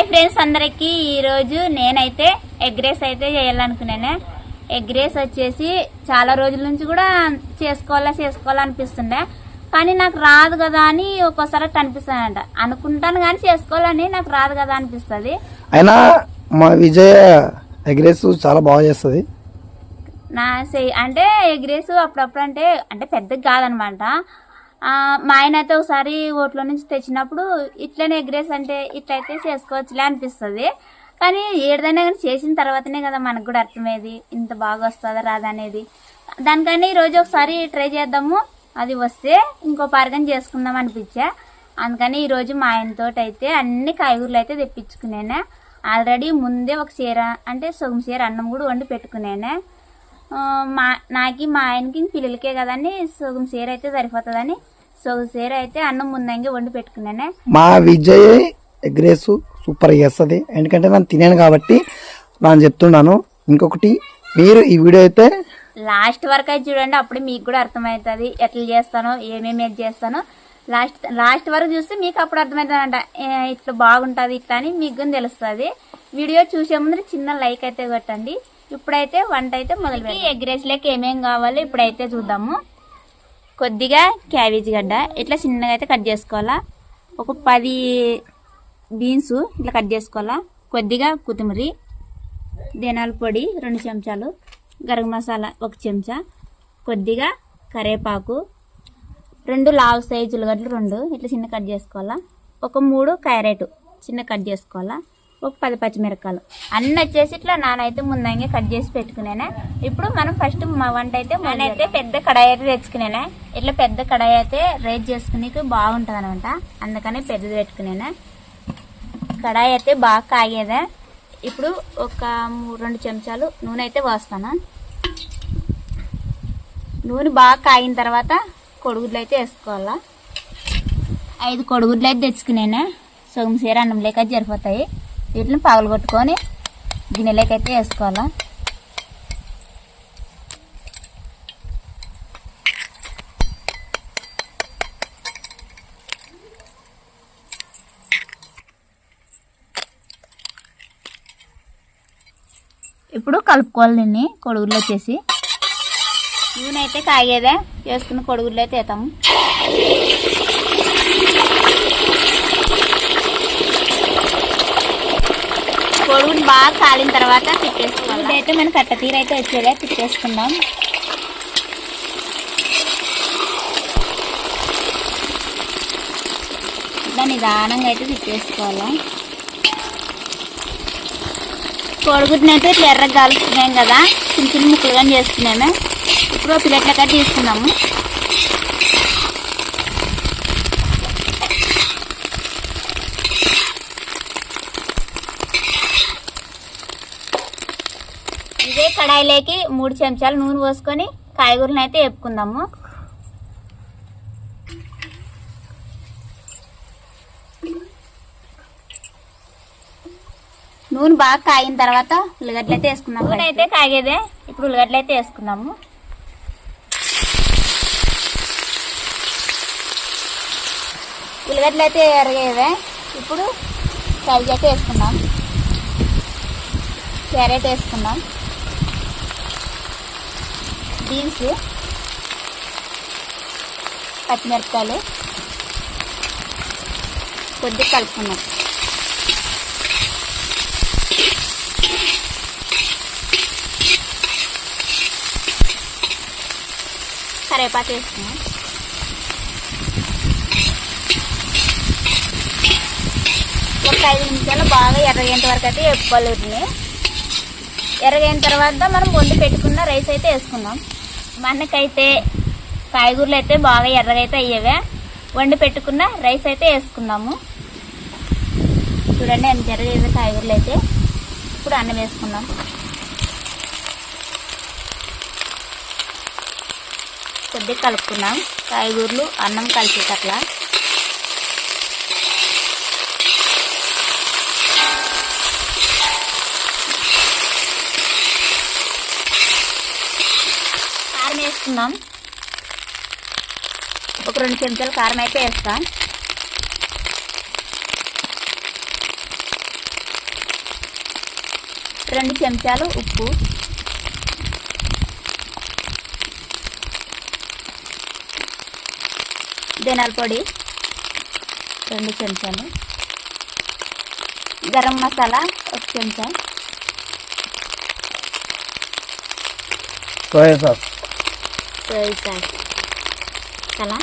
Hi friends అందరికి. ఈరోజు నేనైతే ఎగ్ రైస్ అయితే చేయాలనుకున్నాను. ఎగ్ రైస్ వచ్చేసి చాలా రోజుల నుంచి కూడా చేసుకోవాలా చేసుకోవాలా అనిపిస్తుండే. కానీ నాకు రాదు కదా అని ఒక్కోసారి అట్ట అనిపిస్తుందంట. అనుకుంటాను కానీ చేసుకోవాలని నాకు రాదు కదా అనిపిస్తుంది. అయినా మా విజయ ఎగ్రెస్ చాలా బాగా చేస్తుంది. నా అంటే ఎగ్ రైస్ అప్పుడప్పుడు అంటే అంటే పెద్దగా కాదనమాట. మా ఆయన అయితే ఒకసారి ఓట్లో నుంచి తెచ్చినప్పుడు ఇట్లనే ఎగ్ రైస్ అంటే ఇట్లయితే చేసుకోవచ్చులే అనిపిస్తుంది. కానీ ఏదైనా కానీ చేసిన తర్వాతనే కదా మనకు కూడా అర్థమయ్యేది ఇంత బాగా వస్తుందా రాదా అనేది. దానికని ఈరోజు ఒకసారి ట్రై చేద్దాము అది వస్తే ఇంకో పారగం చేసుకుందాం అనిపించా. అందుకని ఈరోజు మా ఆయనతో అయితే అన్ని కాయగూరలు అయితే తెప్పించుకున్నాను ఆల్రెడీ ముందే ఒక చీర అంటే సొగం చీర అన్నం కూడా వండి పెట్టుకునేనే. మా నాకి మా ఆయనకి పిల్లలకే కదండి సగం చీర అయితే సరిపోతుందని. సగం చీర అయితే అన్నం ముందంగా వండి పెట్టుకున్నానే. మా విజయ్ ఎగ్రెస్ సూపర్ చేస్తుంది. ఎందుకంటే నేను తినాను కాబట్టి నేను చెప్తున్నాను. ఇంకొకటి మీరు ఈ వీడియో అయితే లాస్ట్ వరకు అయితే చూడండి అప్పుడే మీకు కూడా అర్థమవుతుంది. ఎట్లా చేస్తానో ఏమేమి చేస్తానో. లాస్ట్ లాస్ట్ వరకు చూస్తే మీకు అప్పుడు అర్థమవుతుందంట ఇట్లా బాగుంటుంది ఇట్లా అని మీకు తెలుస్తుంది. వీడియో చూసే ముందు చిన్న లైక్ అయితే కొట్టండి. ఇప్పుడైతే వంట అయితే మొదలు ఎగ్ రైస్ లెక్క ఏమేం కావాలో ఇప్పుడైతే చూద్దాము. కొద్దిగా క్యాబేజ్ గడ్డ ఇట్లా చిన్నగా అయితే కట్ చేసుకోవాలా. ఒక పది బీన్స్ ఇట్లా కట్ చేసుకోవాలా. కొద్దిగా కొత్తిమీర ధనియాల పొడి రెండు చెంచాలు గరం మసాలా ఒక చెంచా కొద్దిగా కరేపాకు రెండు లావు సైజు ఉల్లగడ్డలు రెండు ఇట్లా చిన్న కట్ చేసుకోవాలా. ఒక మూడు క్యారెట్ చిన్న కట్ చేసుకోవాలా. ఒక పది పచ్చిమిరపకాయలు. అన్నీ వచ్చేసి ఇట్లా నానైతే ముందంగా కట్ చేసి పెట్టుకునేనా? ఇప్పుడు మనం ఫస్ట్ మా వంట అయితే నేనైతే పెద్ద కడాయి అయితే తెచ్చుకునేనా? ఇట్లా పెద్ద కడాయి అయితే రైస్ చేసుకునేకి బాగుంటుంది అనమాట అందుకని పెద్దది పెట్టుకునేనా? కడాయి అయితే బాగా కాగేదా? ఇప్పుడు ఒక రెండు చెంచాలు నూనె అయితే పోస్తాను? నూనె బాగా కాగిన తర్వాత కొడుగుడ్లు అయితే వేసుకోవాలా? ఐదు కొడుగుడ్లు అయితే తెచ్చుకునేనా? సగం సీర అన్నం లేక సరిపోతాయి. వీటిని పగలు కొట్టుకొని గిన్నెలోకి అయితే వేసుకోవాలా. ఇప్పుడు కలుపుకోవాలి దీన్ని కొడుగుల్లో వచ్చేసి నూనె అయితే కాగేదే వేసుకున్న కొడుగుల్లో అయితే వేతాము పొడుగుని బాగా కాలిన తర్వాత తిప్పేసుకోవాలి. ఇదైతే మన కట్ట తీర అయితే వచ్చేదే తిప్పేసుకుందాం. దాన్ని నిదానంగా అయితే తిప్పేసుకోవాలి. కోడిగుడ్డుని అయితే ఇట్లా ఎర్రగా కాలుస్తున్నాం కదా చిన్న చిన్న ముక్కలుగా చేసుకున్నాము. ఇప్పుడు పిల్లట్ల తీసుకున్నాము ఇదే కడాయిలోకి మూడు చెంచాలు నూనె పోసుకొని కాయగూరలను అయితే వేపుకుందాము. నూనె బాగా కాగిన తర్వాత ఉల్లిగడ్డలు అయితే వేసుకుందాం నూనె అయితే కాగేదే ఇప్పుడు ఉల్లిగడ్డలు అయితే వేసుకుందాము. ఉల్లిగడ్డలు అయితే ఎరగేదే ఇప్పుడు క్యాబేజ్ అయితే వేసుకుందాం. క్యారెట్ వేసుకుందాం. బీన్స్ పచ్చిమిరపకాయలు కొద్దిగా కలుపుకున్నాం. కరేపాకు వేసుకున్నాం. ఒక ఐదు నిమిషాలు బాగా ఎర్రగేంత వరకు అయితే ఎప్పుకోలేదు ఎర్రగైన తర్వాత మనం వండి పెట్టుకున్న రైస్ అయితే వేసుకుందాం మనకైతే కాయగూరలు అయితే బాగా ఎర్రగైతే అయ్యేవే. వండి పెట్టుకున్న రైస్ అయితే వేసుకుందాము చూడండి ఎంత ఎర్రగైతే కాయగూరలు అయితే. ఇప్పుడు అన్నం వేసుకుందాం. కొద్దిగా కలుపుకున్నాం కాయగూరలు అన్నం కలిసేటట్లా కారం వేసుకుందాం. ఒక రెండు చెంచాలు కారం అయితే వేస్తాం. రెండు చెంచాలు ఉప్పు. ధనాల పొడి. రెండు చెంచాలు. గరం మసాలా ఒక చెంచా. Soya sauce. సోయా సాస్ అలా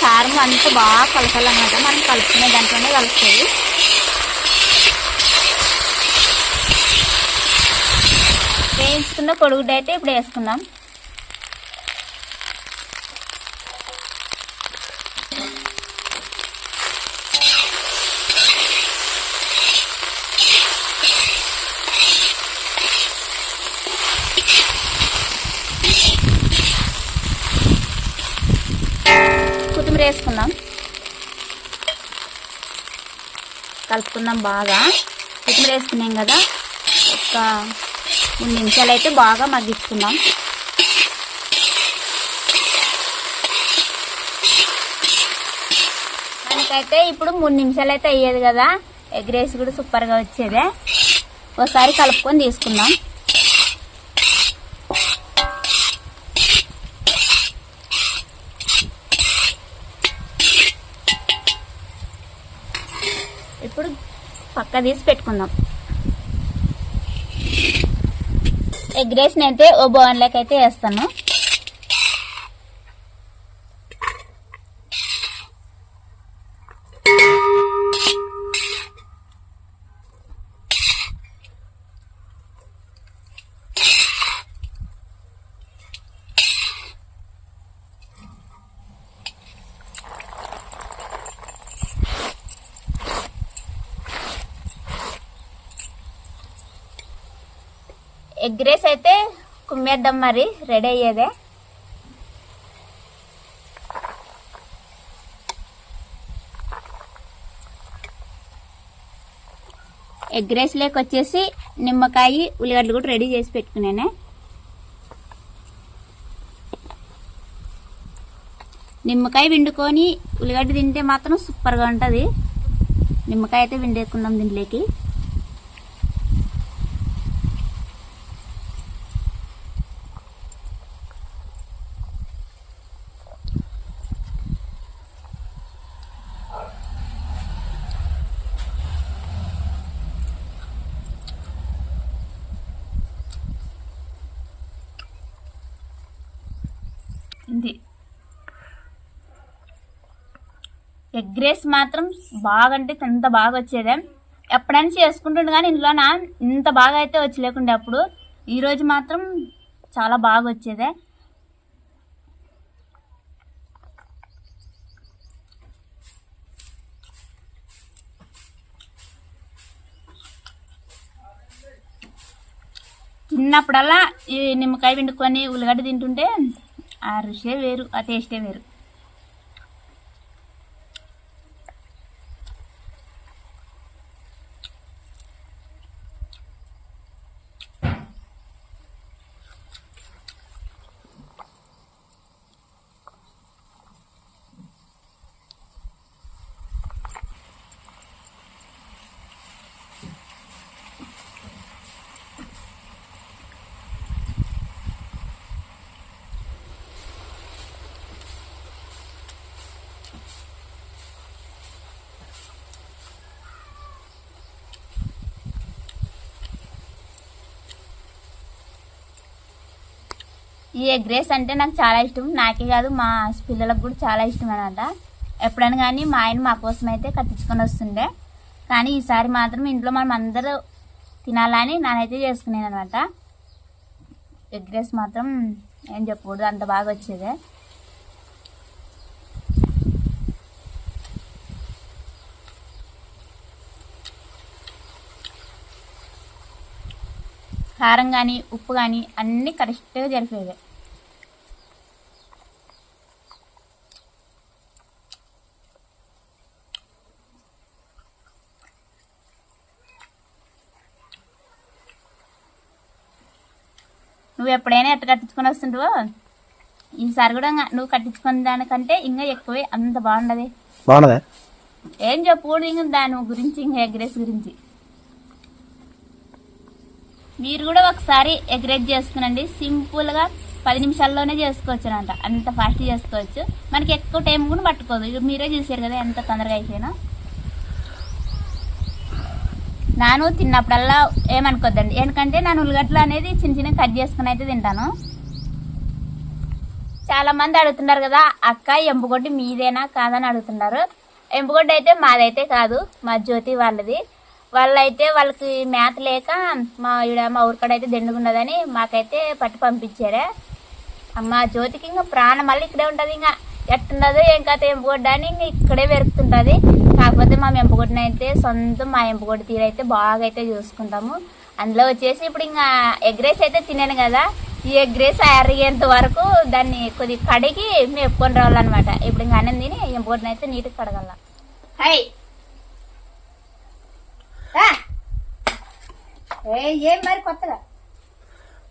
కారం అంతా బాగా కలపాలన్నమాట. మనం కలుపుకునే దాంట్లోనే కలుపుతుంది వేయించుకున్న పొడుగుడైతే అయితే ఇప్పుడు వేసుకుందాం. కలుపుకుందాం బాగా. కొత్తిమీర వేసుకున్నాం కదా. ఒక మూడు నిమిషాలు అయితే బాగా మగ్గించుకుందాం మనకైతే ఇప్పుడు మూడు నిమిషాలు అయితే అయ్యేది కదా. ఎగ్ రైస్ కూడా సూపర్గా వచ్చేదే. ఒకసారి కలుపుకొని తీసుకుందాం. పక్క తీసి పెట్టుకుందాం. ఎగ్ రైస్ అయితే ఓ బౌన్లోకి అయితే వేస్తాను. ఎగ్ రైస్ అయితే కుమ్మేద్దాం మరి రెడీ అయ్యేదే. ఎగ్ రైస్ లేక వచ్చేసి నిమ్మకాయ ఉల్లిగడ్డలు కూడా రెడీ చేసి పెట్టుకున్నానే నిమ్మకాయ విండుకొని ఉల్లిగడ్డ తింటే మాత్రం సూపర్గా ఉంటుంది. నిమ్మకాయ అయితే విండేసుకుందాం దీంట్లోకి. ఇది. ఎగ్ రైస్ మాత్రం బాగా అంటే ఎంత బాగా వచ్చేదే ఎప్పుడైనా చేసుకుంటుండే కానీ ఇంట్లోన ఇంత బాగా అయితే వచ్చి లేకుండే అప్పుడు ఈరోజు మాత్రం చాలా బాగా వచ్చేదే చిన్నప్పుడల్లా ఈ నిమ్మకాయ పిండుకొని ఉల్లిగడ్డ తింటుంటే ఆ రుషే వేరు ఆ టేస్టే వేరు. ఈ ఎగ్ రైస్ అంటే నాకు చాలా ఇష్టం. నాకే కాదు మా పిల్లలకు కూడా చాలా ఇష్టం అనమాట ఎప్పుడైనా కానీ మా ఆయన మా కోసం అయితే కట్టించుకొని వస్తుండే. కానీ ఈసారి మాత్రం ఇంట్లో మనం అందరూ తినాలని నానైతే చేసుకునేది అనమాట ఎగ్ రైస్ మాత్రం ఏం చెప్పకూడదు అంత బాగా వచ్చేదే. కారం కానీ ఉప్పు కానీ అన్నీ కరెక్ట్గా జరిపేవే నువ్వు ఎప్పుడైనా ఎట్ట కట్టించుకొని వస్తుంటావో ఈసారి కూడా నువ్వు కట్టించుకున్న దానికంటే ఇంకా ఎక్కువే అంత బాగుండదు. బాగున్నదా ఏం చెప్పు ఇంకా దాని గురించి ఇంకా ఎగ్ రైస్ గురించి. మీరు కూడా ఒకసారి ఎగ్ రైస్ చేసుకునండి. సింపుల్గా పది నిమిషాల్లోనే చేసుకోవచ్చు అంట అంత ఫాస్ట్ చేసుకోవచ్చు. మనకి ఎక్కువ టైం కూడా పట్టుకోదు. మీరే చూసారు కదా ఎంత తొందరగా అయిపోయినా. నాను తిన్నప్పుడల్లా ఏమనుకోద్దండి. ఎందుకంటే నేను ఉల్లిగడ్డలు అనేది చిన్న చిన్న కట్ చేసుకుని అయితే తింటాను. చాలా మంది అడుగుతున్నారు కదా అక్క ఎంపుగొడ్డి మీదేనా కాదని అడుగుతున్నారు. ఎంపుగొడ్డి అయితే మాదైతే కాదు మా జ్యోతి వాళ్ళది. వాళ్ళైతే వాళ్ళకి మేత లేక మా ఈడ మా ఊరికడైతే అయితే మాకైతే పట్టి పంపించారే. మా జ్యోతికి ఇంకా ప్రాణం మళ్ళీ ఇక్కడే ఉంటుంది ఇంకా. ఎట్టుండదు ఏం కథ ఎంపుగొడ్డ అని ఇంకా ఇక్కడే పెరుగుతుంటుంది కాకపోతే మా ఎంపుగొడ్డిని అయితే సొంతం మా ఎంపుగొడ్డి తీరు అయితే బాగా అయితే చూసుకుంటాము. అందులో వచ్చేసి ఇప్పుడు ఇంకా ఎగ్ రైస్ అయితే తినాను కదా ఈ ఎగ్ రైస్ అరిగేంత వరకు దాన్ని కొద్ది కడిగి మేపుకొని రావాలన్నమాట. ఇప్పుడు ఇంకా అన్నం తిని ఎంపుగొడ్డిని అయితే నీట్గా కడగల. హై. ఏం మరి కొత్తగా?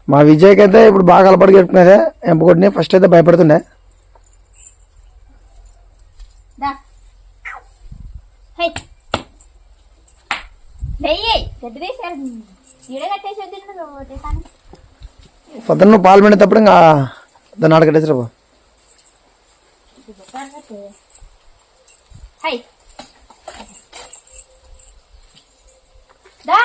మా విజయ్కి అయితే ఇప్పుడు బాగా అలవాటు గడుపుకునేదే ఎంపకొట్టిని ఫస్ట్ అయితే భయపడుతుండే దా హై నెయ్యి గడ్డి వేసారు పొద్దున్న నువ్వు పాలు పిండేటప్పుడు ఇంకా దాన్ని ఆడ కట్టేసిరా బా. హై. దా.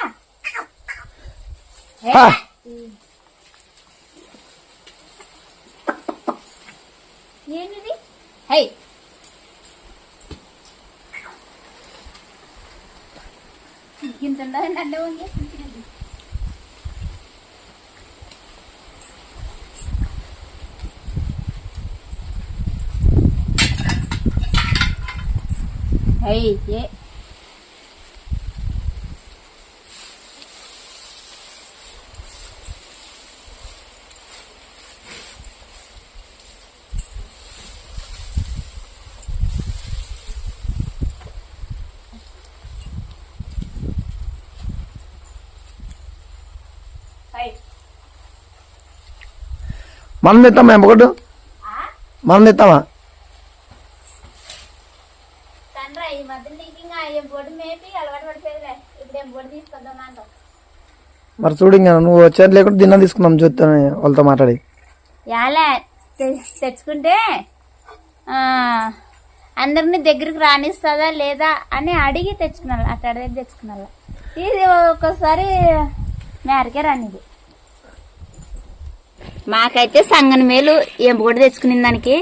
ఏంటిది? హై ఇంత ఉండదండి అంటే ఉంది మనం తెస్తామా ఎంపకొట్టు మనం తెస్తామా మరి చూడు ఇంకా నువ్వు వచ్చేది లేకుండా దిన్న తీసుకుందాం చూస్తాను వాళ్ళతో మాట్లాడి. యాలే తెచ్చుకుంటే అందరిని దగ్గరికి రానిస్తుందా లేదా అని అడిగి తెచ్చుకున్నాను అట్లా అడిగి తెచ్చుకున్నాను ఇది ఒక్కోసారి మేరకే రానిది. మాకైతే సంగన మేలు ఎంపుగొడ్డు తెచ్చుకునే దానికి.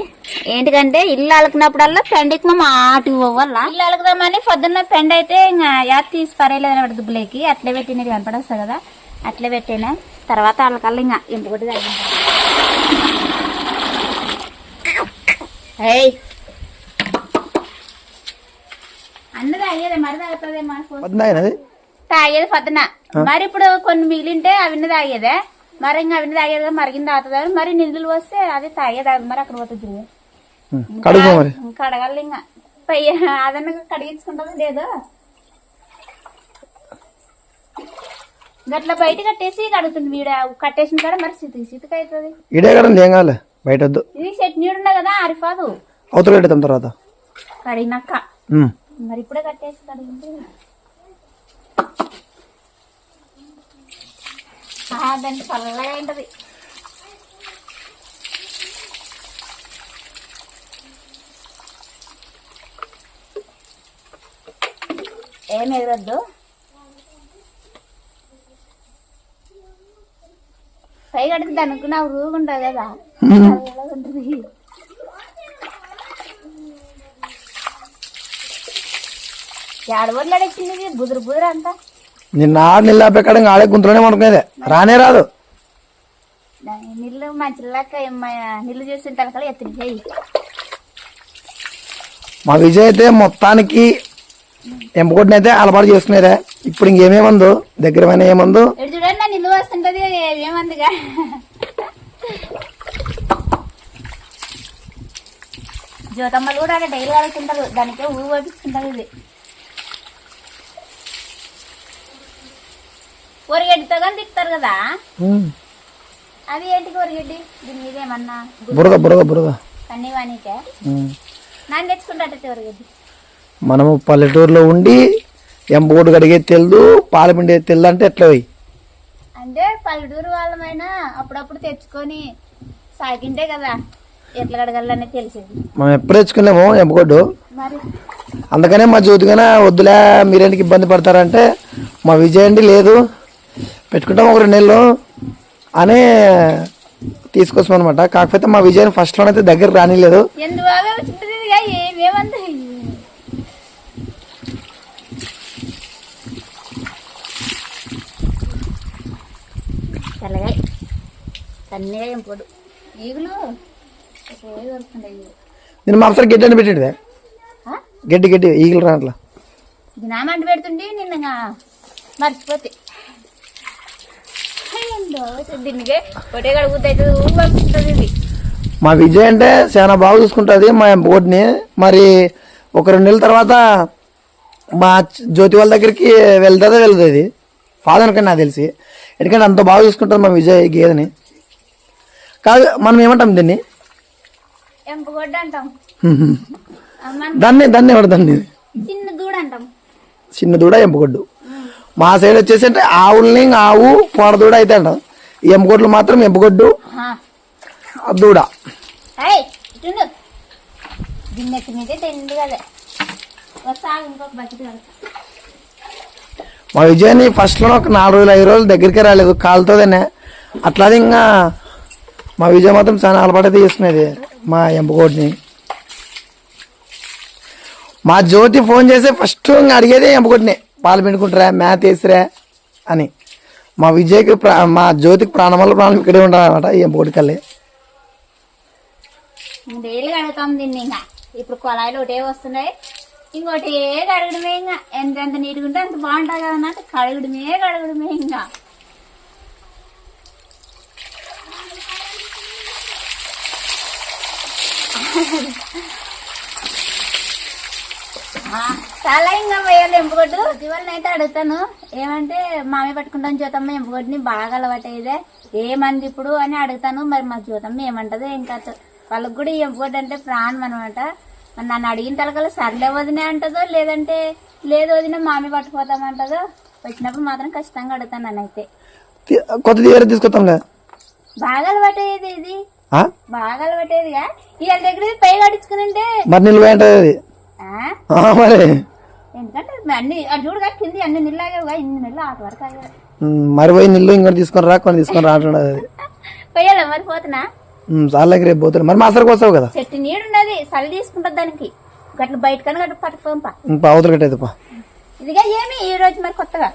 ఏంటికంటే ఇల్లు అలకినప్పుడల్లా పెండకి మా ఆటి పోవాల ఇల్లు అలకుదామని పొద్దున్న పెండ అయితే ఇంకా యాత్ తీసి పరేయలేదు అనమాట దుబ్బులేకి. అట్లే పెట్టినది కనపడొస్తా కదా. అట్లే పెట్టినా. తర్వాత వాళ్ళకల్లా ఇంకా ఎంపుగొడ్డు తగ్గింది ఏయ్. అన్న తాగేదే మరి తాగుతుంది తాగేది పొద్దున మరి ఇప్పుడు కొన్ని మిగిలింటే అవన్నీ తాగేదే. మరి ఇంకా అవన్నీ తాగేది మరిగింది తాగుతుంది మరి నిండులు వస్తే అది తాగేది మరి అక్కడ పోతుంది చూడు. కడుగు మరి? ఇంకా అడగాలి ఇంకా. పై అదన్న కడిగించుకుంటుంది లేదు. గట్ల బయట కట్టేసి కడుగుతుంది వీడ. కట్టేసిన కాడ మరి సితికి సితికి అవుతుంది. ఇడే కదా ఏం బయట వద్దు ఇది చట్నీ ఉండ కదా అరిఫాదు అవతల పెడతాం తర్వాత. కడిగినాక. మరి ఇప్పుడే కట్టేసి కడిగింది దాన్ని చల్లగా ఉంటుంది. ఏం ఎగరద్దు? పై కడితే అనుకున్నావు రూగు రూగుంటుంది కదా. చల్లగా ఉంటుంది ఏడబొడ్లాడే నడిచింది బుదురు బుదురు అంతా నిన్న ఆడ నిల్లాపెక్కడ ఇంకా ఆడే గుంతులోనే పడుకునేదే. రానే రాదు. నీళ్ళు నీళ్ళు చూసిన ఎత్తుని చెయ్యి మా విజయ్ అయితే మొత్తానికి ఎంపకొట్టిన అయితే అలవాటు చేసుకునేదే. ఇప్పుడు ఇంకేమేమందు దగ్గరమైన ఏమందు? చూడండి నా నిల్లు వస్తుంటది ఏమందిగా? జ్యోతమ్మలు కూడా డైలీ ఆడుతుంటారు దానికే ఊరు పంపించుకుంటారు ఇది. ఊరిగడ్డితో కానీ తిప్పుతారు కదా. అది ఏంటి కూరగడ్డి దీని మీద ఏమన్నా బురద బురద బురద. కన్నీవానికే ఉమ్. నన్ను కూరగడ్డి మనము పల్లెటూరులో ఉండి ఎంబోడు కడిగే తెల్దు పాలపిండి తెల్దు అంటే ఎట్లా పోయి? అంటే పల్లెటూరు వాళ్ళమైనా అప్పుడప్పుడు తెచ్చుకొని సాగింటే కదా ఎట్లా కడగలనే తెలిసేది. మనం ఎప్పుడు తెచ్చుకున్నాము ఎంపగొడ్డు మరి? అందుకనే మా జ్యోతిగానే వద్దులే మీరేంటికి ఇబ్బంది పడతారంటే మా విజయ్ అండి లేదు. పెట్టుకుంటాం ఒక రెండు నెలలు అని తీసుకొస్తాం అనమాట కాకపోతే మా విజయ్ ఫస్ట్లోనైతే దగ్గర రానిలేదు. తెల్లగా ఏం పొడు ఈగులు నేను మా గడ్డి అని పెట్టాడు? గడ్డి గడ్డి ఈగలు రాట్లా ఇది నా మంట పెడుతుంటే నిన్న మర్చిపోతే. దీనికి ఒకటే కడుగుతుంది మా విజయ్ అంటే చాలా బాగా చూసుకుంటుంది మా బోర్డుని. మరి ఒక రెండు నెలల తర్వాత మా జ్యోతి వాళ్ళ దగ్గరికి వెళ్తుందో వెళ్తుంది ఫాదర్ కన్నా నాకు తెలిసి. ఎందుకంటే అంత బాగా చూసుకుంటుంది మా విజయ్ గేదెని. కాదు మనం ఏమంటాం దీన్ని? దాన్ని దాన్ని ఎవరు దాన్ని? చిన్న దూడ అంటాం చిన్న దూడ ఎంపగొడ్డు. మా సైడ్ వచ్చేసి అంటే ఆవుల్ని ఆవు పొడ దూడ అయితే అంటాం. ఎంపగొడ్లు మాత్రం ఎంపగొడ్డు దూడ మా విజయాన్ని ఫస్ట్లో ఒక నాలుగు రోజులు ఐదు రోజులు దగ్గరికి రాలేదు. కాలుతోనే అట్లానే ఇంకా మా విజయ్ మాత్రం చాలా అలవాటైతే చేస్తున్నది మా ఎంపకోటిని మా జ్యోతి ఫోన్ చేసి ఫస్ట్ ఇంకా అడిగేది ఎంపకోటిని పాలు పిండుకుంటారా మ్యాథ్ వేసిరా అని. మా విజయ్కి ప్రా మా జ్యోతికి ప్రాణం వల్ల ప్రాణం ఇక్కడే ఉండాలన్నమాట ఈ ఎంపకోటి కల్లే డైలీ కడుగుతాం దీన్ని ఇంకా. ఇప్పుడు కొలాయిలు ఒకటే వస్తున్నాయి. ఇంకోటి కడగడమే ఇంకా. ఎంత ఎంత నీట్గా ఉంటే అంత బాగుంటుంది కదా అన్నట్టు కడగడమే కడగడమే ఇంకా. Ah. చాలా ఇంకా వేయాలి ఎంపుగొడ్డు ఇవాళ అయితే అడుగుతాను ఏమంటే మామే పట్టుకుంటాం జ్యోతమ్మ ఎంపుగొడ్డుని బాగా అలవాటైదే ఏమంది ఇప్పుడు అని అడుగుతాను మరి మా జ్యోతమ్మ ఏమంటదో ఇంకా వాళ్ళకి కూడా ఈ ఎంపుగొడ్డు అంటే ప్రాణం అనమాట మరి నన్ను అడిగిన తలకల్లా సర్లే వదినే అంటదో లేదంటే లేదు వదిన మామే పట్టుకుపోతామంటదో వచ్చినప్పుడు మాత్రం ఖచ్చితంగా అడుగుతాను నన్నైతే. తీ- కొత్త తీసుకొస్తాంలే. బాగా అలవాటయ్యేది ఇది. ఆ? బాగా అలవాటయ్యేదిగా? ఇవాళ దగ్గర ఇది పై కట్టించుకుని మరి నిల్వ మరి. ఎందుకంటే అన్ని అది చూడగా కింది అన్ని నిల్లాగేవుగా ఇన్ని నెలలు ఆట వరకు. ఉమ్, మరి పోయి నిల్లు ఇంకోటి తీసుకొని రా కొన్ని తీసుకొని రా అంటున్నది అది. పోయాలా మరి పోతున్నా? చాలా రేపు పోతాను మరి మా అసలుకి వస్తావు కదా? చెట్టు నీడు ఉన్నది చలి తీసుకుంటుంది దానికి. గట్ల బయటకని గట్ల పట్టుకోంపా అవతల కట్టేది పా. ఇదిగా ఏమి ఈ రోజు మరి కొత్తగా?